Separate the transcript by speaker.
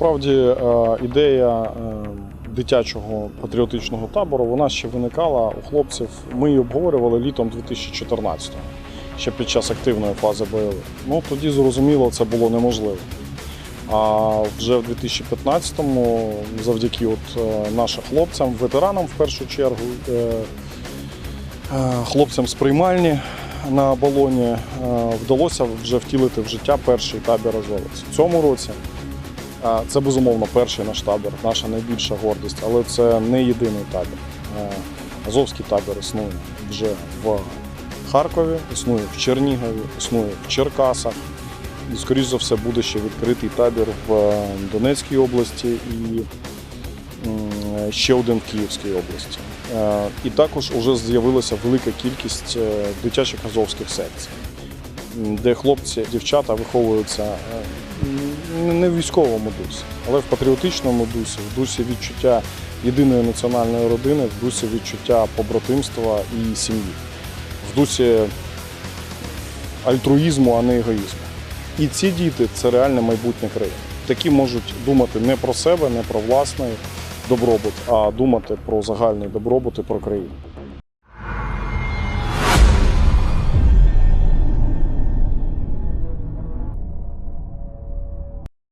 Speaker 1: насправді е, ідея е, дитячого патріотичного табору вона ще виникала у хлопців. Ми її обговорювали літом 2014-го, ще під час активної фази бойових. Ну тоді зрозуміло, це було неможливо. А вже в 2015-му, завдяки от е, нашим хлопцям, ветеранам в першу чергу, хлопцям з приймальні на балоні, вдалося вже втілити в життя перший табір Азовець. В цьому році це безумовно перший наш табір, наша найбільша гордість, але це не єдиний табір. Азовський табір існує вже в Харкові, існує в Чернігові, існує в Черкасах. І, скоріш за все, буде ще відкритий табір в Донецькій області і ще один в Київській області. І також вже з'явилася велика кількість е, дитячих азовських секцій, де хлопці, дівчата виховуються е, не в військовому дусі, але в патріотичному дусі, в дусі відчуття єдиної національної родини, в дусі відчуття побратимства і сім'ї, в дусі альтруїзму, а не егоїзму. І ці діти це реальне майбутнє країни. Такі можуть думати не про себе, не про власний добробут, а думати про загальний добробут і про країну.